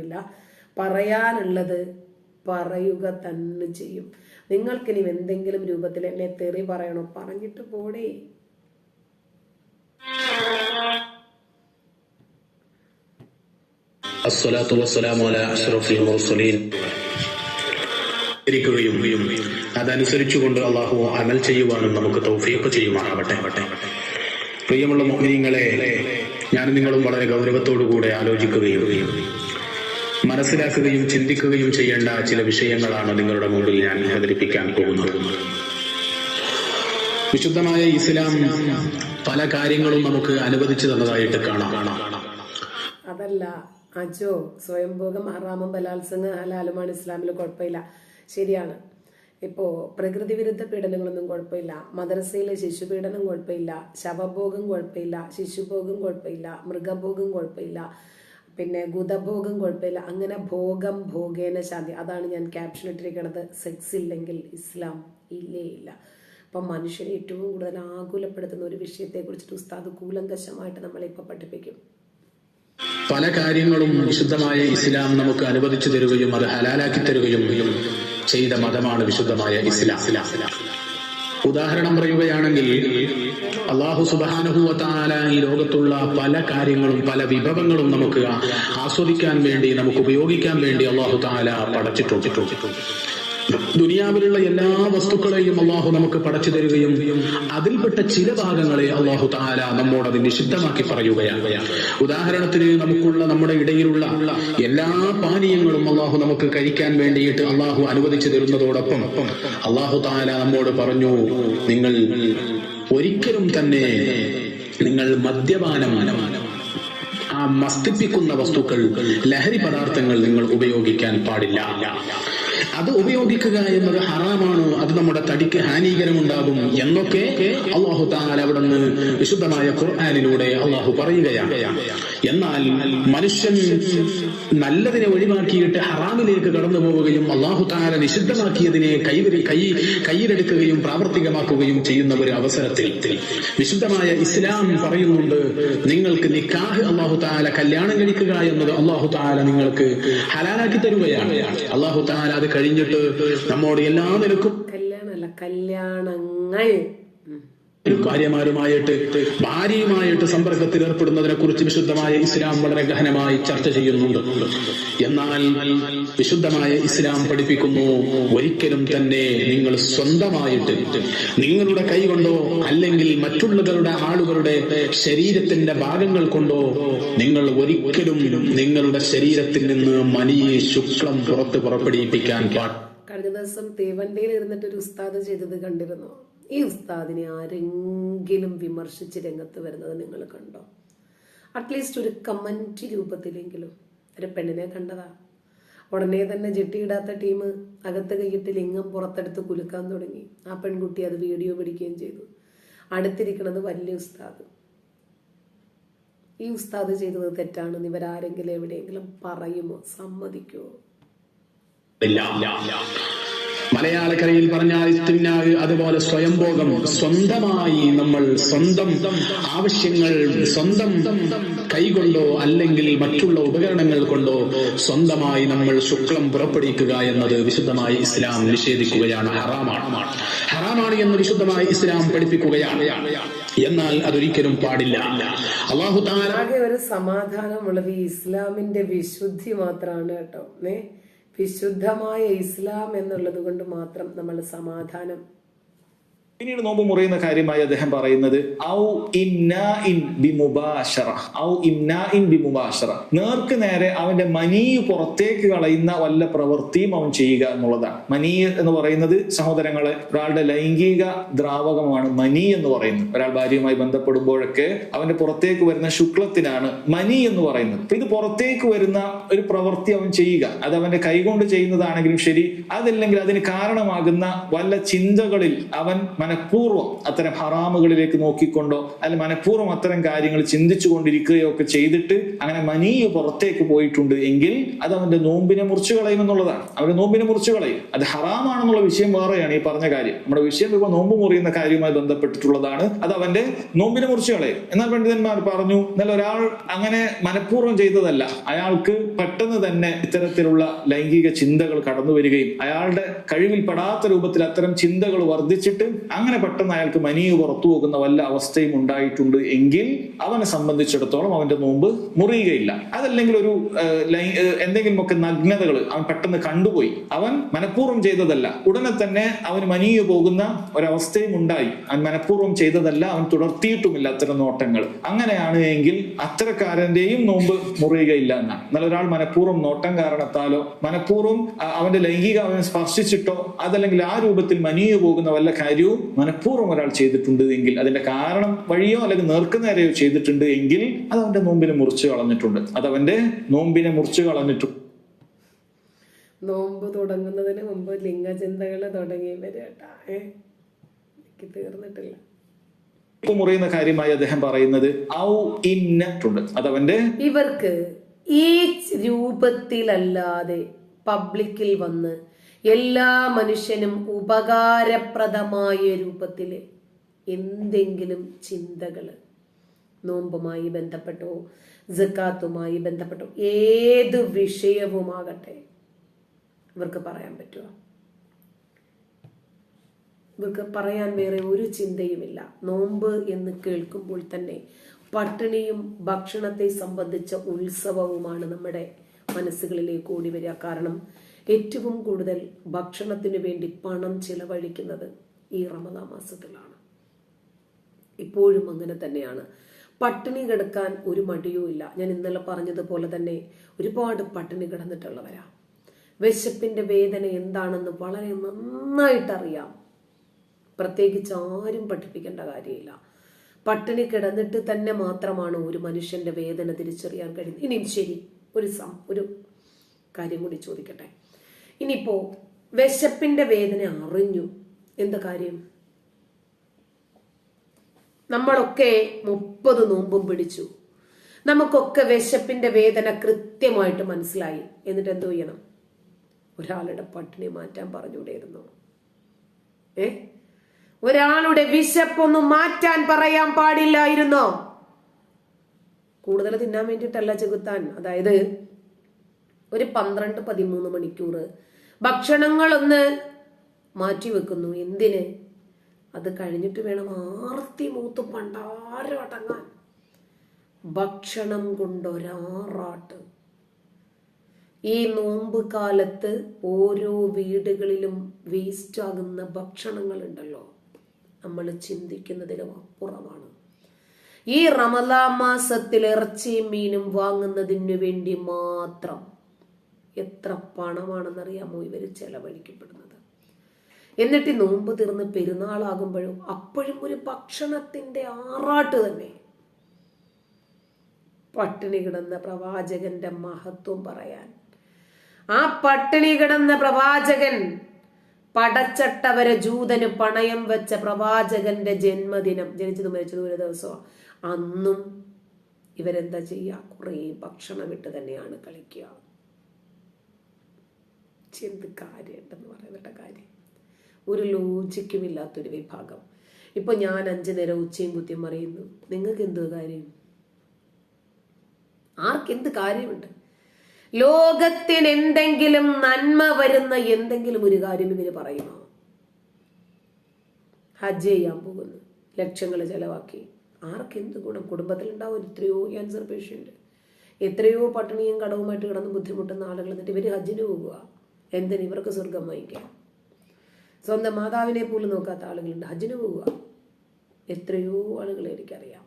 ഇല്ല. പറയാനുള്ളത് പറയുക തന്നെ ചെയ്യും. നിങ്ങൾക്കിനി എന്തെങ്കിലും രൂപത്തിൽ എന്നെ തെറി പറയണോ? പറഞ്ഞിട്ട് പോടേ. അസ്സലാത്തു വസ്സലാമു അലാ അഷ്റഫിൽ മുർസലീൻ. ഇരിക്കുകയും അതനുസരിച്ചുകൊണ്ട് അള്ളാഹു അമൽ ചെയ്യുവാനും നമുക്ക് തൗഫീഖ് ചെയ്യുമാറാവട്ടെ. പ്രിയമുള്ള മോഹിനിയങ്ങളെ ഞാൻ നിങ്ങളും വളരെ ഗൗരവത്തോടു കൂടെ ആലോചിക്കുകയും മനസ്സിലാക്കുകയും ചിന്തിക്കുകയും ചെയ്യേണ്ട ചില വിഷയങ്ങളാണ് നിങ്ങളുടെ മുമ്പിൽ ഞാൻ അവതരിപ്പിക്കാൻ പോകുന്നത്. വിശുദ്ധമായ ഇസ്ലാം പല കാര്യങ്ങളും നമുക്ക് അനുവദിച്ചു തന്നതായിട്ട് കാണാം. അതല്ല അജോ സ്വയംഭോഗം ഹറാമും ബലാത്സംഗ ഹലാലുമാണ് ഇസ്ലാമിൽ കുഴപ്പമില്ല. ശരിയാണ്. ഇപ്പോ പ്രകൃതി വിരുദ്ധ പീഡനങ്ങളൊന്നും കുഴപ്പമില്ല. മദ്രസയിലെ ശിശുപീഡനം കുഴപ്പമില്ല. ശവഭോഗം കുഴപ്പമില്ല. ശിശുഭോഗം കുഴപ്പമില്ല. മൃഗഭോഗം കുഴപ്പമില്ല. പിന്നെ ഗുതഭോഗം കുഴപ്പമില്ല. അങ്ങനെ ഭോഗം ഭോഗേന ശാന്തി. അതാണ് ഞാൻ ക്യാപ്ഷൻ ഇട്ടിരിക്കുന്നത് സെക്സ് ഇല്ലെങ്കിൽ ഇസ്ലാം ഇല്ലേ ഇല്ല. അപ്പം മനുഷ്യനെ ഏറ്റവും കൂടുതൽ ആകുലപ്പെടുത്തുന്ന ഒരു വിഷയത്തെക്കുറിച്ചിട്ട് ഉസ്താദ് കൂലങ്കശമായിട്ട് ഇപ്പൊ പഠിപ്പിക്കും. പല കാര്യങ്ങളും വിശുദ്ധമായ ഇസ്ലാം നമുക്ക് അനുവദിച്ചു തരുകയും അത് ഹലാലാക്കി തരുകയും ചെയ്ത മതമാണ് വിശുദ്ധമായ ഇസ്ലാം. ഉദാഹരണം പറയുകയാണെങ്കിൽ അള്ളാഹു സുബാനുഭൂവത്താല ഈ ലോകത്തുള്ള പല കാര്യങ്ങളും പല വിഭവങ്ങളും നമുക്ക് ആസ്വദിക്കാൻ വേണ്ടി നമുക്ക് ഉപയോഗിക്കാൻ വേണ്ടി അള്ളാഹു താല പടച്ചിട്ടുണ്ട്. ദുനിയാവിലുള്ള എല്ലാ വസ്തുക്കളെയും അള്ളാഹു നമുക്ക് പടച്ചു തരികയും അതിൽപ്പെട്ട ചില ഭാഗങ്ങളെ അള്ളാഹു താല നമ്മോട് അത് നിഷിദ്ധമാക്കി പറയുകയാണ്. ഉദാഹരണത്തിന് നമുക്കുള്ള നമ്മുടെ ഇടയിലുള്ള എല്ലാ പാനീയങ്ങളും അള്ളാഹു നമുക്ക് കഴിക്കാൻ വേണ്ടിയിട്ട് അള്ളാഹു അനുവദിച്ചു തരുന്നതോടൊപ്പം അള്ളാഹു താല നമ്മോട് പറഞ്ഞു നിങ്ങൾ ഒരിക്കലും തന്നെ നിങ്ങൾ മദ്യപാനം ആ മസ്തിപ്പിക്കുന്ന വസ്തുക്കൾ ലഹരി പദാർത്ഥങ്ങൾ നിങ്ങൾ ഉപയോഗിക്കാൻ പാടില്ല. അത് ഉപയോഗിക്കുക എന്നത് ഹറാമാണ്. അത് നമ്മുടെ തടിക്ക് ഹാനികരമുണ്ടാകും എന്നൊക്കെ അള്ളാഹു താങ്കൾ അവിടെ നിന്ന് വിശുദ്ധമായ ഖുർആാനിലൂടെ അള്ളാഹു പറയുകയാണ്. എന്നാൽ മനുഷ്യൻ നല്ലതിനെ ഒഴിവാക്കിയിട്ട് ഹറാമിലേക്ക് കടന്നു പോവുകയും അള്ളാഹു താല നിഷിദ്ധമാക്കിയതിനെ കൈവരി കൈ കയ്യിലെടുക്കുകയും പ്രാവർത്തികമാക്കുകയും ചെയ്യുന്ന ഒരു അവസരത്തിൽ വിശുദ്ധമായ ഇസ്ലാം പറയുന്നുണ്ട് നിങ്ങൾക്ക് നിക്കാഹ് അള്ളാഹു താല കല്യാണം കഴിക്കുക എന്നത് അള്ളാഹു താല നിങ്ങൾക്ക് ഹലാലാക്കി തരുകയാണ്. അള്ളാഹു താല അത് കഴിഞ്ഞിട്ട് നമ്മോട് എല്ലാ നിലക്കും കല്യാണമല്ല കല്യാണങ്ങൾ. ഭാര്യമാരുമായിട്ട് ഭാര്യയുമായിട്ട് സമ്പർക്കത്തിൽ ഏർപ്പെടുന്നതിനെ കുറിച്ച് വിശുദ്ധമായ ഇസ്ലാം വളരെ ഗഹനമായി ചർച്ച ചെയ്യുന്നുണ്ട്. എന്നാൽ വിശുദ്ധമായ ഇസ്ലാം പഠിപ്പിക്കുന്നു ഒരിക്കലും തന്നെ നിങ്ങൾ സ്വന്തമായിട്ട് നിങ്ങളുടെ കൈ കൊണ്ടോ അല്ലെങ്കിൽ മറ്റുള്ളവരുടെ ആളുകളുടെ ശരീരത്തിന്റെ ഭാഗങ്ങൾ കൊണ്ടോ നിങ്ങൾ ഒരിക്കലും നിങ്ങളുടെ ശരീരത്തിൽ നിന്ന് മനിയെ ശുക്ലം പുറത്ത് പുറപ്പെടുവിപ്പിക്കാൻ കഴിഞ്ഞ ദിവസം തേവണ്ടിയിൽ ഇരുന്നിട്ട് ഒരു ഉസ്താദ് ചെയ്തത് കണ്ടിരുന്നു? ഈ ഉസ്താദിനെ ആരെങ്കിലും വിമർശിച്ച് രംഗത്ത് വരുന്നത് നിങ്ങൾ കണ്ടോ? അറ്റ്ലീസ്റ്റ് ഒരു കമന്റ് രൂപത്തിലെങ്കിലും. ഒരു പെണ്ണിനെ കണ്ടതാ. ഉടനെ തന്നെ ജെട്ടിയിടാത്ത ടീം അകത്ത് കൈയിട്ട് ലിംഗം പുറത്തെടുത്ത് കുലുക്കാൻ തുടങ്ങി. ആ പെൺകുട്ടി അത് വീഡിയോ പിടിക്കുകയും ചെയ്തു. അടുത്തിരിക്കുന്നത് വലിയ ഉസ്താദ്. ഈ ഉസ്താദ് ചെയ്തത് തെറ്റാണെന്ന് ഇവരാരെങ്കിലും എവിടെയെങ്കിലും പറയുമോ? സമ്മതിക്കുമോ ഇല്ല. മലയാളക്കരയിൽ പറഞ്ഞാൽ ഇസ്തിംനാവ് അതുപോലെ സ്വയംഭോഗം സ്വന്തമായി നമ്മൾ സ്വന്തം ആവശ്യങ്ങൾ സ്വന്തം കൈകൊണ്ടോ അല്ലെങ്കിൽ മറ്റുള്ള ഉപകരണങ്ങൾ കൊണ്ടോ സ്വന്തമായി നമ്മൾ ശുക്ലം പുറപ്പെടുവിക്കുക എന്നത് വിശുദ്ധമായി ഇസ്ലാം നിഷേധിക്കുകയാണ്. ഹറാമാണ്. ഹറാമാണ് എന്ന് വിശുദ്ധമായി ഇസ്ലാം പഠിപ്പിക്കുകയാണ്. എന്നാൽ അതൊരിക്കലും പാടില്ല. അള്ളാഹു ഒരു സമാധാനമുള്ളത് ഇസ്ലാമിന്റെ വിശുദ്ധി മാത്രമാണ് കേട്ടോ. വിശുദ്ധമായ ഇസ്ലാം എന്നുള്ളത് കൊണ്ട് മാത്രം നമ്മൾ സമാധാനം പിന്നീട് നോമ്പ് മുറിയുന്ന കാര്യമായി അദ്ദേഹം പറയുന്നത് ഔ ഇൻ ബിമുബാശറ ഔ ഇംനാ ഇൻ ബിമുബാശറ. നേർക്ക് നേരെ അവന്റെ മനീ പുറത്തേക്ക് കളയുന്ന വല്ല പ്രവൃത്തിയും അവൻ ചെയ്യുക എന്നുള്ളതാണ്. മനീ എന്ന് പറയുന്നത് സഹോദരങ്ങളെ ഒരാളുടെ ലൈംഗിക ദ്രാവകമാണ് മനി എന്ന് പറയുന്നത്. ഒരാൾ ഭാര്യയുമായി ബന്ധപ്പെടുമ്പോഴൊക്കെ അവന്റെ പുറത്തേക്ക് വരുന്ന ശുക്ലത്തിനാണ് മനി എന്ന് പറയുന്നത്. അപ്പൊ ഇത് പുറത്തേക്ക് വരുന്ന ഒരു പ്രവൃത്തി അവൻ ചെയ്യുക. അത് അവന്റെ കൈകൊണ്ട് ചെയ്യുന്നതാണെങ്കിലും ശരി അതല്ലെങ്കിൽ അതിന് കാരണമാകുന്ന വല്ല ചിന്തകളിൽ അവൻ മനഃപൂർവം അത്തരം ഹറാമുകളിലേക്ക് നോക്കിക്കൊണ്ടോ അല്ലെങ്കിൽ മനഃപൂർവം അത്തരം കാര്യങ്ങൾ ചിന്തിച്ചു കൊണ്ടിരിക്കുകയോ ഒക്കെ ചെയ്തിട്ട് അങ്ങനെ മനീയ് പുറത്തേക്ക് പോയിട്ടുണ്ട് എങ്കിൽ അത് അവന്റെ നോമ്പിനെ മുറിച്ചു കളയും എന്നുള്ളതാണ്. അവന്റെ നോമ്പിനെ മുറിച്ചു കളയും. അത് ഹറാമാണെന്നുള്ള വിഷയം വേറെയാണ് ഈ പറഞ്ഞ കാര്യം. നമ്മുടെ വിഷയം ഇപ്പോൾ നോമ്പ് മുറിയുന്ന കാര്യവുമായി ബന്ധപ്പെട്ടിട്ടുള്ളതാണ്. അത് അവന്റെ നോമ്പിനെ മുറിച്ചു കളയും. എന്നാൽ പണ്ഡിതന്മാർ പറഞ്ഞു എന്നാൽ ഒരാൾ അങ്ങനെ മനഃപൂർവം ചെയ്തതല്ല. അയാൾക്ക് പെട്ടെന്ന് തന്നെ ഇത്തരത്തിലുള്ള ലൈംഗിക ചിന്തകൾ കടന്നു വരികയും അയാളുടെ കഴിവിൽ പെടാത്ത രൂപത്തിൽ അത്തരം ചിന്തകൾ വർദ്ധിച്ചിട്ട് അങ്ങനെ പെട്ടെന്ന് അയാൾക്ക് മനീവ് പുറത്തു പോകുന്ന വല്ല അവസ്ഥയും ഉണ്ടായിട്ടുണ്ട് എങ്കിൽ അവനെ സംബന്ധിച്ചിടത്തോളം അവന്റെ നോമ്പ് മുറിയുകയില്ല. അതല്ലെങ്കിൽ ഒരു എന്തെങ്കിലുമൊക്കെ നഗ്നതകൾ അവൻ പെട്ടെന്ന് കണ്ടുപോയി. അവൻ മനഃപൂർവം ചെയ്തതല്ല. ഉടനെ തന്നെ അവന് മനീവ് പോകുന്ന ഒരവസ്ഥയും ഉണ്ടായി. അവൻ മനഃപൂർവം ചെയ്തതല്ല അവൻ തുടർത്തിയിട്ടുമില്ല അത്തരം നോട്ടങ്ങൾ. അങ്ങനെയാണ് എങ്കിൽ അത്തരക്കാരന്റെയും നോമ്പ് മുറിയുകയില്ല എന്നാണ്. എന്നാൽ ഒരാൾ മനഃപൂർവം നോട്ടം കാരണത്താലോ മനഃപൂർവം അവന്റെ ലൈംഗിക അവനെ സ്പർശിച്ചിട്ടോ അതല്ലെങ്കിൽ ആ രൂപത്തിൽ മനീയ പോകുന്ന വല്ല കാര്യവും മനഃപൂർവം ഒരാൾ ചെയ്തിട്ടുണ്ട് എങ്കിൽ അതിന്റെ കാരണം വഴിയോ അല്ലെങ്കിൽ നേർക്കുനേരെയോ ചെയ്തിട്ടുണ്ട് എങ്കിൽ അത് അവന്റെ നോമ്പിനെ മുറിച്ചു കളഞ്ഞിട്ടുണ്ട്. അത് അവന്റെ നോമ്പിനെ മുറിച്ചു കളഞ്ഞിട്ടുണ്ട് നോമ്പ് തുടങ്ങുന്നതിന് മുമ്പ് ലിംഗചിന്തകൾ തുടങ്ങി വരട്ടാ ഏ? എനിക്ക് തീർന്നിട്ടില്ല. മുറിയുന്ന കാര്യമായി അദ്ദേഹം പറയുന്നത് ഔ ഇന്നട്ടുണ്ട് അത് അവന്റെ ഇവർക്ക് ഈ രൂപത്തിലല്ലാതെ പബ്ലിക്കിൽ വന്ന് എല്ലാ മനുഷ്യനും ഉപകാരപ്രദമായ രൂപത്തിൽ എന്തെങ്കിലും ചിന്തകൾ നോമ്പുമായി ബന്ധപ്പെട്ടോ ജക്കാത്തുമായി ബന്ധപ്പെട്ടോ ഏത് വിഷയവുമാകട്ടെ ഇവർക്ക് പറയാൻ പറ്റുമോ ഇവർക്ക് പറയാൻ വേറെ ഒരു ചിന്തയുമില്ല. നോമ്പ് എന്ന് കേൾക്കുമ്പോൾ തന്നെ പട്ടിണിയും ഭക്ഷണത്തെ സംബന്ധിച്ച ഉത്സവവുമാണ് നമ്മുടെ മനസ്സുകളിലേക്ക് ഓടി വരിക. കാരണം ഏറ്റവും കൂടുതൽ ഭക്ഷണത്തിന് വേണ്ടി പണം ചിലവഴിക്കുന്നത് ഈ റമദാ മാസത്തിലാണ്. ഇപ്പോഴും അങ്ങനെ തന്നെയാണ്. പട്ടിണി കിടക്കാൻ ഒരു മടിയും ഇല്ല. ഞാൻ ഇന്നലെ പറഞ്ഞതുപോലെ തന്നെ ഒരുപാട് പട്ടിണി കിടന്നിട്ടുള്ളവരാ. വിശപ്പിന്റെ വേദന എന്താണെന്ന് വളരെ നന്നായിട്ട് അറിയാം പ്രത്യേകിച്ച് ആരും പഠിപ്പിക്കേണ്ട കാര്യമില്ല. പട്ടിണി കിടന്നിട്ട് തന്നെ മാത്രമാണ് ഒരു മനുഷ്യന്റെ വേദന തിരിച്ചറിയാൻ കഴിയുന്നത്. ഇനിയും ശരി ഒരു സം ഒരു കാര്യം കൂടി ചോദിക്കട്ടെ. ഇനിയിപ്പോ വിശപ്പിന്റെ വേദന അറിഞ്ഞു. എന്ത് കാര്യം? നമ്മളൊക്കെ മുപ്പത് നോമ്പും പിടിച്ചു. നമുക്കൊക്കെ വിശപ്പിന്റെ വേദന കൃത്യമായിട്ട് മനസ്സിലായി. എന്നിട്ട് എന്തോ ചെയ്യണം? ഒരാളുടെ പട്ടിണി മാറ്റാൻ പറഞ്ഞുകൂടെയിരുന്നു ഏ? ഒരാളുടെ വിശപ്പൊന്ന് മാറ്റാൻ പറയാൻ പാടില്ലായിരുന്നോ. കൂടുതൽ തിന്നാൻ വേണ്ടിയിട്ടല്ല ചെകുത്താൻ. അതായത് ഒരു പന്ത്രണ്ട് പതിമൂന്ന് മണിക്കൂർ ഭക്ഷണങ്ങളൊന്ന് മാറ്റി വെക്കുന്നു. എന്തിന്? അത് കഴിഞ്ഞിട്ട് വേണം ആർത്തി മൂത്ത് പണ്ടാരം അടങ്ങാൻ ഭക്ഷണം കൊണ്ടൊരാറാട്ട്. ഈ നോമ്പ് കാലത്ത് ഓരോ വീടുകളിലും വേസ്റ്റ് ആകുന്ന ഭക്ഷണങ്ങളുണ്ടല്ലോ നമ്മൾ ചിന്തിക്കുന്നതിലും അപ്പുറമാണ്. ഈ റമദാ മാസത്തിൽ ഇറച്ചിയും മീനും വാങ്ങുന്നതിന് വേണ്ടി മാത്രം എത്ര പണമാണെന്നറിയാമോ ഇവർ ചെലവഴിക്കപ്പെടുന്നത്. എന്നിട്ട് നോമ്പ് തീർന്ന് പെരുന്നാളാകുമ്പോഴും അപ്പോഴും ഒരു ഭക്ഷണത്തിന്റെ ആറാട്ട് തന്നെ. പട്ടിണി കിടന്ന പ്രവാചകന്റെ മഹത്വം പറയാൻ. ആ പട്ടിണി കിടന്ന പ്രവാചകൻ പടച്ചട്ടവരെ ജൂതന് പണയം വെച്ച പ്രവാചകന്റെ ജന്മദിനം. ജനിച്ചത് മരിച്ചത് ഒരു ദിവസമാണ് അന്നും ഇവരെന്താ ചെയ്യുക കുറേ ഭക്ഷണം ഇട്ട് തന്നെയാണ് കളിക്കുക. എന്ത് കാര്യമുണ്ടെന്ന് പറയുന്നുണ്ട കാര്യം. ഒരു ലോജിക്കും ഇല്ലാത്തൊരു വിഭാഗം. ഇപ്പൊ ഞാൻ അഞ്ചു നേരം ഉച്ചയും കുത്തിയും പറയുന്നു നിങ്ങൾക്ക് എന്തോ കാര്യം? ആർക്കെന്ത് കാര്യമുണ്ട്? ലോകത്തിന് എന്തെങ്കിലും നന്മ വരുന്ന എന്തെങ്കിലും ഒരു കാര്യം ഇവർ പറയുമോ? ഹജ്ജ് ചെയ്യാൻ പോകുന്നു ലക്ഷങ്ങൾ ചെലവാക്കി. ആർക്കെന്ത് ഗുണം? കുടുംബത്തിലുണ്ടാവും എത്രയോ ക്യാൻസർ പേഷ്യന്റ് എത്രയോ പട്ടിണിയും കടവുമായിട്ട് കിടന്ന് ബുദ്ധിമുട്ടുന്ന ആളുകൾ എന്നിട്ട് ഇവർ ഹജ്ജിന് പോകുക എന്തിന് ഇവർക്ക് സ്വർഗം വഹിക്കാം സ്വന്തം മാതാവിനെ പോലും നോക്കാത്ത ആളുകളുണ്ട്. ഹജ്ജിന് പോവുക. എത്രയോ ആളുകളെ എനിക്കറിയാം.